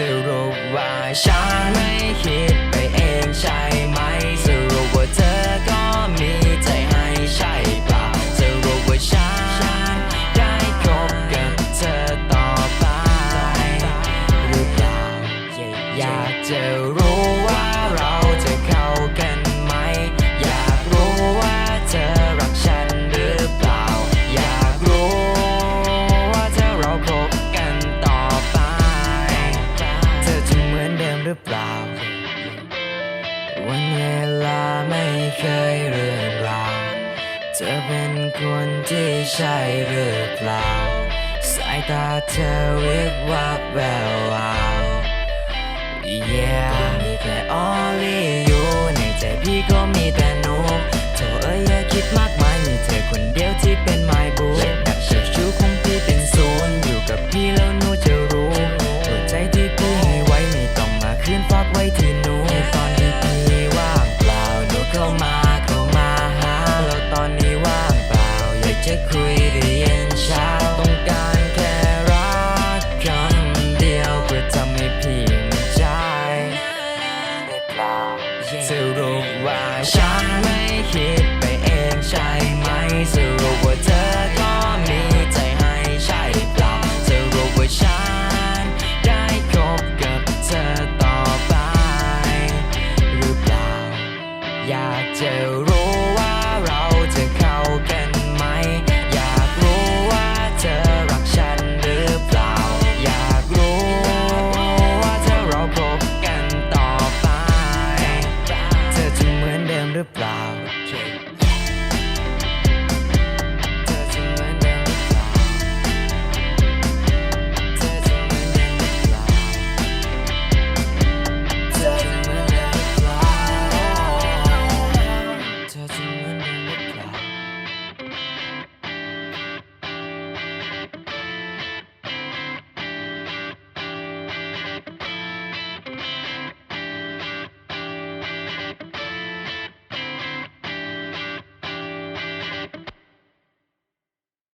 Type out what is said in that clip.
สรุปว่าฉันไม่คิด หรือเปล่า วันเวลาไม่เคยเรื่องราวเธอเป็นคนที่ใช่หรือเปล่า สายตาเธอวิบวับแวววาว Yeah แค่ only จะคุยแต่เย็นช้าต้องการแค่รักครั้งเดียวเพื่อทำให้พี่มั่นใจได้เปล่าสรุปว่าฉันไม่คิดไปเองใช่ไหมสรุปว่าเธอก็มีใจให้ใช่เปล่าสรุปว่าฉันได้คบกับเธอต่อไป หรือเปล่า อยากจะรู้ว่าเราจะเข้ากัน